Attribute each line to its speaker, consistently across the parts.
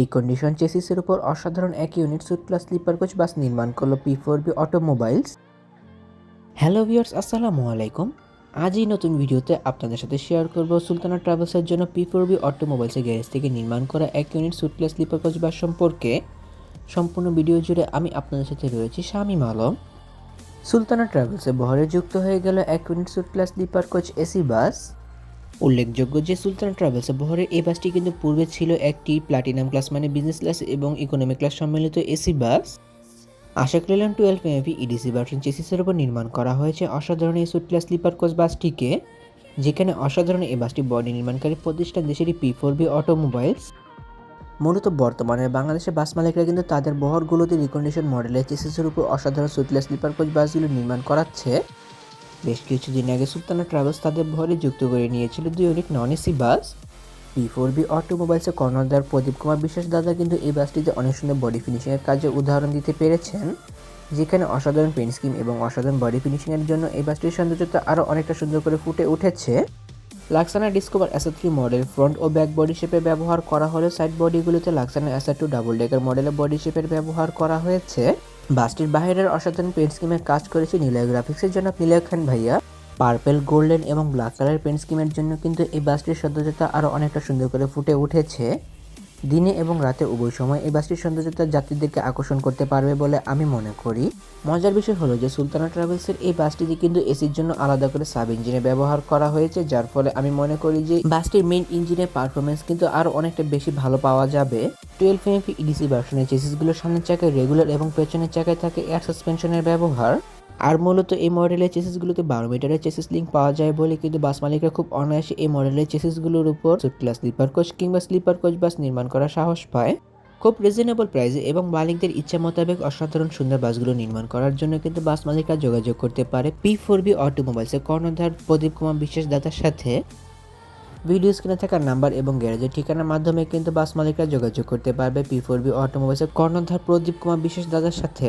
Speaker 1: Recondition চেসিসের উপর অসাধারণ এক unit suite plus sleeper coach bus নির্মাণ করল P four B automobiles hello viewers আসসালামু আলাইকুম। আজ এই নতুন ভিডিওতে আপনাদের সাথে শেয়ার করব সুলতানা ট্রাভেলসের জন্য পি ফোর বি অটোমোবাইলসের গ্যারেজ থেকে নির্মাণ করা এক unit suite plus sleeper coach bus সম্পর্কে। সম্পূর্ণ ভিডিও জুড়ে আমি আপনাদের সাথে রয়েছি শামীম আলম। সুলতানা ট্রাভেলসে বহরে যুক্ত হয়ে গেল এক unit suite plus sleeper coach AC bus উল্লেখযোগ্য যে সুলতান ট্রাভেলস বহরের এই বাসটি কিন্তু পূর্বে ছিল একটি প্লাটিনাম ক্লাস মানে বিজনেস ক্লাস এবং ইকোনমি ক্লাস সম্মিলিত এসি বাস। আশা করলাম টুয়েলভ এমপি ইডিসি ভার্সন চেসিসের উপর নির্মাণ করা হয়েছে অসাধারণ এই সুট ক্লাস স্লিপার কোচ বাসটিকে, যেখানে অসাধারণ এই বাসটি বডি নির্মাণকারী প্রতিষ্ঠান দেশেরই পি ফোর বি অটোমোবাইলস মূলত বর্তমানে বাংলাদেশের বাস মালিকরা কিন্তু তাদের বহরগুলোতে রিকন্ডিশন মডেলের চেসিসের উপর অসাধারণ সুটলেস স্লিপার কোচ বাসগুলো নির্মাণ করাচ্ছে। বেশ কিছুদিন আগে সুলতানা ট্রাভেলস তাদের ভরে যুক্ত করে নিয়েছিল দুই unit non AC bus. P four B অটোমোবাইলসের কর্ণধার প্রদীপ কুমার বিশ্বাস দাদা কিন্তু এই বাসটিতে অনেক সুন্দর বডি ফিনিশিংয়ের কাজে উদাহরণ দিতে পেরেছেন, যেখানে অসাধারণ পেন্ট স্কিম এবং অসাধারণ বডি ফিনিশিংয়ের জন্য এই বাসটির সৌন্দর্যতা আরও অনেকটা সুন্দর করে ফুটে উঠেছে। লাক্সানা ডিসকভার অ্যাসা থ্রি মডেল ফ্রন্ট ও ব্যাক বডি শেপে ব্যবহার করা হলে সাইড বডিগুলোতে লাক্সানা অ্যাসা টু ডাবল ডেকার মডেলের বডি শেপের ব্যবহার করা হয়েছে। বাসটির বাইরের অসাধারণ পেন্ট স্কিমের কাজ করেছে নীলয় গ্রাফিক্সের জন্য। নীলয় খান ভাইয়া পার্পেল গোল্ডেন এবং ব্ল্যাক কালার পেন্ট স্কিমের জন্য কিন্তু এই বাসটির সৌন্দর্যতা আরও অনেকটা সুন্দর করে ফুটে উঠেছে। দিনে এবং রাতে উভয় সময় এই বাসটির সৌন্দর্যতা যাত্রীদেরকে আকর্ষণ করতে পারবে বলে আমি মনে করি। মজার বিষয় হলো যে সুলতানা ট্রাভেলসের এই বাসটিতে কিন্তু এসির জন্য আলাদা করে সাব ইঞ্জিনে ব্যবহার করা হয়েছে, যার ফলে আমি মনে করি যে বাসটির মেইন ইঞ্জিনের পারফরমেন্স কিন্তু আরও অনেকটা বেশি ভালো পাওয়া যাবে। টুয়েলভ এমপি ইডিসি ভার্সনের চেসিসগুলো সামনের চাকায় রেগুলার এবং পেছনের চাকায় থাকে এয়ার সাসপেনশনের ব্যবহার। আর মূলত এই মডেলের চেসিসগুলোতে বারো মিটারের চেসিস লিঙ্ক পাওয়া যায় বলে কিন্তু বাস মালিকরা খুব অনায়াসে এই মডেলের চেসিসগুলোর উপর ক্লাস স্লিপার কোচ কিংবা স্লিপার কোচ বাস নির্মাণ করার সাহস পায়। খুব রিজনেবল প্রাইসে এবং মালিকদের ইচ্ছা মোতাবেক অসাধারণ সুন্দর বাসগুলো নির্মাণ করার জন্য কিন্তু বাস মালিকরা যোগাযোগ করতে পারে পি ফোর বি অটোমোবাইলসের কর্ণধার প্রদীপ কুমার বিশ্বাস দাতার সাথে। ভিডিও স্ক্রিনে থাকা নাম্বার এবং গ্যারেজের ঠিকানার মাধ্যমে কিন্তু বাস মালিকরা যোগাযোগ করতে পারবে। পি ফোর বি অটোমোবাইলসের কর্ণধার প্রদীপ কুমার বিশ্বাস দাদার সাথে।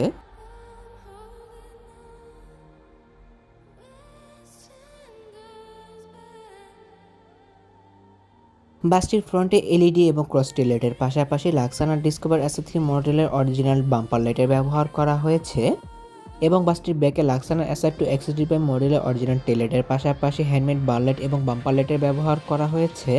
Speaker 1: বাসটির ফ্রন্টে এলইডি এবং ক্রস লাইটের পাশাপাশি লাক্সানা ডিসকভার অ্যাসে থ্রি মডেলের অরিজিনাল বাম্পার লাইটের ব্যবহার করা হয়েছে। এবং বাসটির ব্যাকে লাক্সানা অ্যাসার টু এক্সিডি পাই মডেলের অরিজিনাল টেলেটের পাশাপাশি হ্যান্ডমেড বার লাইট এবং বাম্পার লাইটের ব্যবহার করা হয়েছে।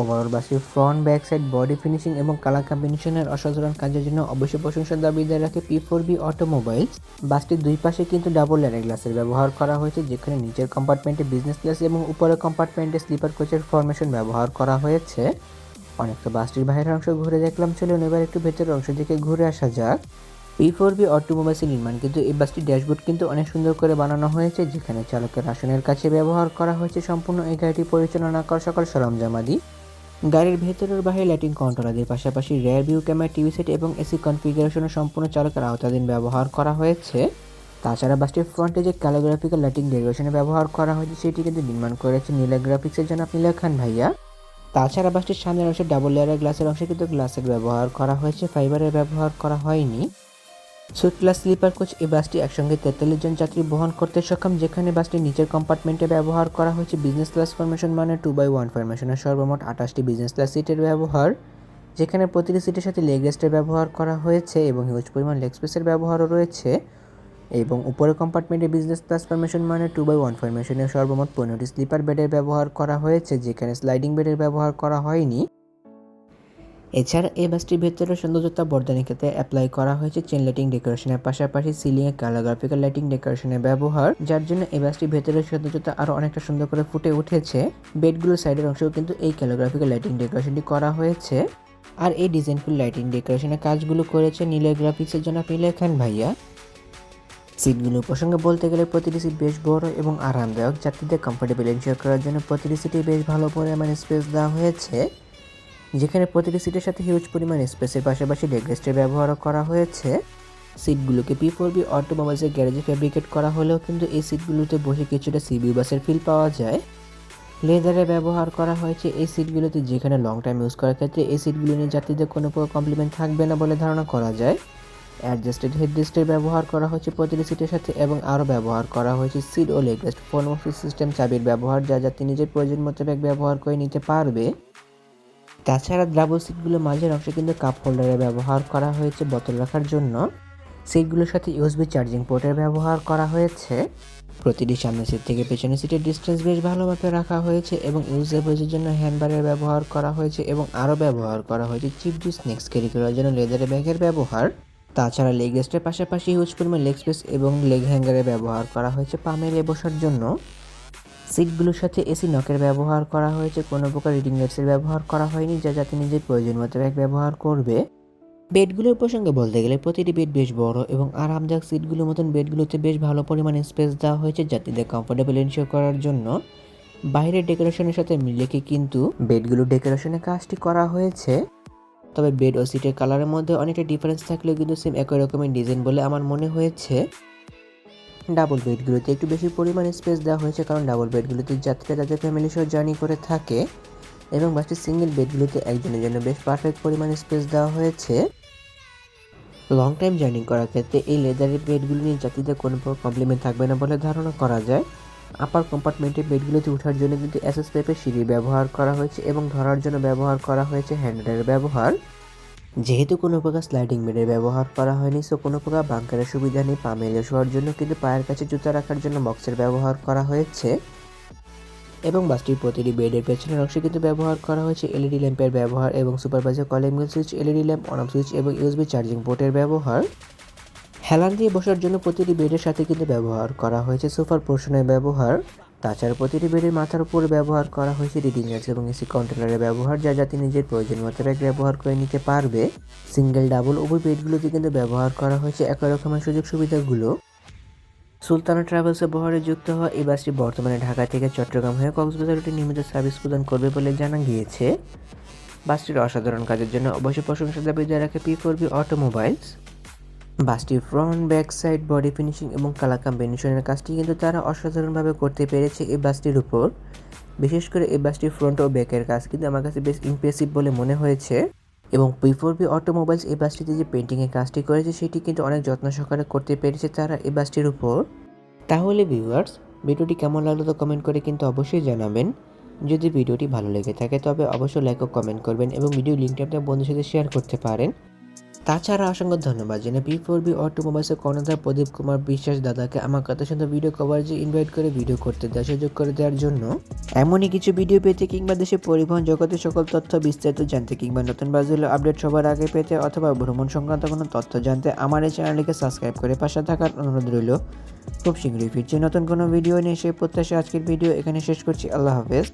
Speaker 1: Overall বাসটির front back side body finishing এবং কালার কম্বিনেশনের অসাধারণ কাজের জন্য অবশ্যই প্রশংসার দাবিদার রাখে পি ফোর বি অটোমোবাইলস বাসটির দুই পাশে কিন্তু ডাবল লেয়ার গ্লাসের ব্যবহার করা হয়েছে, যেখানে নিচের কম্পার্টমেন্টে বিজনেস ক্লাস এবং উপরের কম্পার্টমেন্টে স্লিপার কোচের ফরমেশন ব্যবহার করা হয়েছে। অনেকটা বাসটির বাইরের অংশ ঘুরে দেখলাম, চলুন এবার একটু ভেতরের অংশ দিকে ঘুরে আসা যাক। পি ফোর বি অটোমোবাইলসের নির্মাণ, কিন্তু এই বাসটির ড্যাশবোর্ড কিন্তু অনেক সুন্দর করে বানানো হয়েছে, যেখানে চালকের আসনের কাছে ব্যবহার করা হয়েছে সম্পূর্ণ এই গাড়িটি পরিচালনা করা সকল সরঞ্জামাদি গাড়ির ভেতরের বাইরে লাইটিং কন্ট্রোলারদের পাশাপাশি rear view camera TV set এবং এসি কনফিগারেশনের সম্পূর্ণ চালকের আওতাধীন ব্যবহার করা হয়েছে। তাছাড়া বাসটির ফ্রন্টে যে ক্যালোগ্রাফিক্যাল লাইটিং ডেকোরেশনে ব্যবহার করা হয়েছে, সেটি কিন্তু নির্মাণ করেছে নীলা গ্রাফিক্সের জন্য নীলা খান ভাইয়া। তাছাড়া বাসটির সামনের অংশে ডাবল লেয়ারের গ্লাসের অংশে কিন্তু গ্লাসের ব্যবহার করা হয়েছে ফাইবারের ব্যবহার করা হয়নি। সুট ক্লাস স্লিপার কোচ এই বাসটি একসঙ্গে তেতাল্লিশ জন যাত্রী বহন করতে সক্ষম, যেখানে বাসটি নিচের কম্পার্টমেন্টে ব্যবহার করা হয়েছে। বিজনেস ক্লাস ফরমেশন মানে টু বাই ওয়ান ফরমেশনের সর্বমোট আঠাশটি বিজনেস ক্লাস সিটের ব্যবহার, যেখানে প্রতিটি সিটের সাথে লেগ রেস্টের ব্যবহার করা হয়েছে এবং হিউজ পরিমাণ লেগ স্পেসের ব্যবহারও রয়েছে এবং উপরের কম্পার্টমেন্টে বিজনেস ক্লাস ফরমেশন মানে টু বাই ওয়ান ফরমেশনের সর্বমোট পনেরোটি স্লিপার বেডের ব্যবহার করা হয়েছে, যেখানে স্লাইডিং বেডের ব্যবহার করা হয়নি। এছাড়া এই বাসটির ভেতরে সৌন্দর্যতা বর্ধনের ক্ষেত্রে অ্যাপ্লাই করা হয়েছে চেন লাইটিং ডেকোরেশনের পাশাপাশি সিলিং এ ক্যালোগ্রাফিক্যাল লাইটিং ডেকোরেশনের ব্যবহার, যার জন্য এই বাসটির ভেতরের সৌন্দর্যতা আরও অনেকটা সুন্দর করে ফুটে উঠেছে। বেডগুলোর সাইডের অংশেও কিন্তু এই ক্যালোগ্রাফিক্যাল লাইটিং ডেকোরেশনটি করা হয়েছে। আর এই ডিজাইনফুল লাইটিং ডেকোরেশনের কাজগুলো করেছে নীলয় গ্রাফিক্সের জন্য নীলয় খান ভাইয়া। সিটগুলো প্রসঙ্গে বলতে গেলে প্রতিটি সিট বেশ বড় এবং আরামদায়ক যাত্রীদের কমফোর্টেবল এনশিওর করার জন্য প্রতিটি সিটে বেশ ভালো পরিমাণে স্পেস দেওয়া হয়েছে। যেখানে প্রতিটি সিটের সাথে হিউজ পরিমাণ স্পেসের পাশাপাশি লেগরেস্টের ব্যবহারও করা হয়েছে। সিটগুলোকে পি ফোর বি অটোমোবাইলসের গ্যারেজে ফেব্রিকেট করা হলেও কিন্তু এই সিটগুলোতে বসে কিছুটা সিবি বাসের ফিল পাওয়া যায়। লেদারে ব্যবহার করা হয়েছে এই সিটগুলোতে যেখানে লং টাইম ইউজ করার ক্ষেত্রে এই সিটগুলো নিয়ে যাত্রীদের কোনো কমপ্লিমেন্ট থাকবে না বলে ধারণা করা যায়। অ্যাডজাস্টেড হেডরেস্টের ব্যবহার করা হয়েছে প্রতিটি সিটের সাথে এবং আরও ব্যবহার করা হয়েছে সিট ও লেগরেস্ট ফোন সিস্টেম চাবির ব্যবহার যা যাত্রী নিজের প্রয়োজন মোতাবেক ব্যবহার করে নিতে পারবে। তাছাড়া ডাবল সিটগুলো মাঝের অংশে কিন্তু কাপ হোল্ডারের ব্যবহার করা হয়েছে বোতল রাখার জন্য। সিটগুলোর সাথে ইউএসবি চার্জিং পোর্টের ব্যবহার করা হয়েছে। প্রতিটি সামনের সিট থেকে পেছনের সিটের ডিস্টেন্স বেশ ভালোভাবে রাখা হয়েছে এবং ইউজেবলসের জন্য হ্যান্ডবারের ব্যবহার করা হয়েছে এবং আরও ব্যবহার করা হয়েছে চিপ ডি স্ন্যাক্স ক্যারি করার জন্য লেদারের ব্যাগের ব্যবহার। তাছাড়া লেগ রেস্টের পাশাপাশি হিউজ পরিমাণ লেগ স্পেস এবং লেগ হ্যাঙ্গারের ব্যবহার করা হয়েছে পা মেলে বসার জন্য। সিটগুলোর সাথে এসি নকের ব্যবহার করা হয়েছে। কোনো প্রকার রিডিং লাইটসের ব্যবহার করা হয়নি, যা যাতে নিজের প্রয়োজন মতো ব্যাগ ব্যবহার করবে। বেডগুলোর প্রসঙ্গে বলতে গেলে প্রতিটি বেড বেশ বড় এবং আরামদায়ক সিটগুলোর মতন বেডগুলোতে বেশ ভালো পরিমাণে স্পেস দেওয়া হয়েছে যাত্রীদের কমফোর্টেবল এনশিওর করার জন্য। বাইরের ডেকোরেশনের সাথে মিলিয়ে কিন্তু বেডগুলোর ডেকোরেশনের কাজটি করা হয়েছে। তবে বেড ও সিটের কালারের মধ্যে অনেকটা ডিফারেন্স থাকলেও কিন্তু সেম একই রকমের ডিজাইন বলে আমার মনে হয়েছে। ডাবল বেডগুলোতে একটু বেশি পরিমাণে স্পেস দেওয়া হয়েছে কারণ ডাবল বেডগুলোতে যাত্রীরা তাদের ফ্যামিলি সহ জার্নি করে থাকে এবং বাসটির সিঙ্গেল বেডগুলোতে একজনের জন্য বেশ পারফেক্ট পরিমাণে স্পেস দেওয়া হয়েছে। লং টাইম জার্নি করার ক্ষেত্রে এই লেদারের বেডগুলো নিয়ে যাত্রীদের কোনো কমপ্লিমেন্ট থাকবে না বলে ধারণা করা যায়। আপার কম্পার্টমেন্টের বেডগুলোতে ওঠার জন্য কিন্তু এসএস পেপের সিঁড়ি ব্যবহার করা হয়েছে এবং ধরার জন্য ব্যবহার করা হয়েছে হ্যান্ডেলের ব্যবহার। যেহেতু কোনো প্রকার স্লাইডিং বেডের ব্যবহার করা হয়নি সো কোনো প্রকার বাঙ্কারের সুবিধা নেই। পা মেলে শোয়ার জন্য কিন্তু পায়ের কাছে জুতা রাখার জন্য বক্সের ব্যবহার করা হয়েছে। এবং বাসটির প্রতিটি বেডের পেছনের অংশে কিন্তু ব্যবহার করা হয়েছে এলইডি ল্যাম্পের ব্যবহার এবং supervisor calling switch LED lamp on switch এবং ইউএসবি চার্জিং পোর্টের ব্যবহার। হেলান দিয়ে বসার জন্য প্রতিটি বেডের সাথে কিন্তু ব্যবহার করা হয়েছে সোফার পোর্শনের ব্যবহার। তাছাড়া প্রতিটি বেডের মাথার উপর ব্যবহার করা হয়েছে রিডিং লাইটস এবং এসি কন্ট্রোলারের ব্যবহার, যা যাতে নিজের প্রয়োজন ব্যাগ ব্যবহার করে নিতে পারবে। সিঙ্গেল ডাবল উভয় বেডগুলোতে কিন্তু ব্যবহার করা হয়েছে একই রকমের সুযোগ সুবিধাগুলো। সুলতানা ট্রাভেলসের বহরে যুক্ত হওয়া এই বাসটি বর্তমানে ঢাকা থেকে চট্টগ্রাম হয়ে কক্সবাজার রুটে নিয়মিত সার্ভিস প্রদান করবে বলে জানা গিয়েছে। বাসটির অসাধারণ কাজের জন্য অবশ্যই প্রশংসা দাবি রাখে P four B automobiles বাসটির front back side body finishing এবং কালার কম্বিনেশনের কাজটি কিন্তু তারা অসাধারণভাবে করতে পেরেছে এই বাসটির উপর। বিশেষ করে এই বাসটির ফ্রন্ট ও ব্যাকের কাজ কিন্তু আমার কাছে বেশ ইমপ্রেসিভ বলে মনে হয়েছে। এবং পি ফোর বি অটোমোবাইলস এই বাসটিতে যে পেন্টিংয়ের কাজটি করেছে, সেটি কিন্তু অনেক যত্ন সহকারে করতে পেরেছে তারা এই বাসটির উপর। তাহলে ভিউয়ার্স ভিডিওটি কেমন লাগল তো কমেন্ট করে কিন্তু অবশ্যই জানাবেন। যদি ভিডিওটি ভালো লেগে থাকে, তবে অবশ্যই লাইক ও কমেন্ট করবেন এবং ভিডিও লিঙ্কটি আপনার বন্ধুর সাথে শেয়ার করতে পারেন। তাছাড়া অসংখ্য ধন্যবাদ জেনে পি ফোর বি অটোমোবাইলসের কর্ণধার প্রদীপ কুমার বিশ্বাস দাদাকে আমার কথা শুনতে ভিডিও কভারেজে ইনভাইট করে ভিডিও করতে দেওয়ার সুযোগ করে দেওয়ার জন্য। এমনই কিছু ভিডিও পেতে কিংবা দেশের পরিবহন জগতের সকল তথ্য বিস্তারিত জানতে কিংবা নতুন বাজুলে আপডেট সবার আগে পেতে অথবা ভ্রমণ সংক্রান্ত কোনো তথ্য জানতে আমার এই চ্যানেলটিকে সাবস্ক্রাইব করে পাশে থাকার অনুরোধ রইল। খুব শীঘ্রই ফিরছি নতুন কোনো ভিডিও নিয়ে, সেই প্রত্যাশা আজকের ভিডিও এখানে শেষ করছি। আল্লাহ হাফেজ।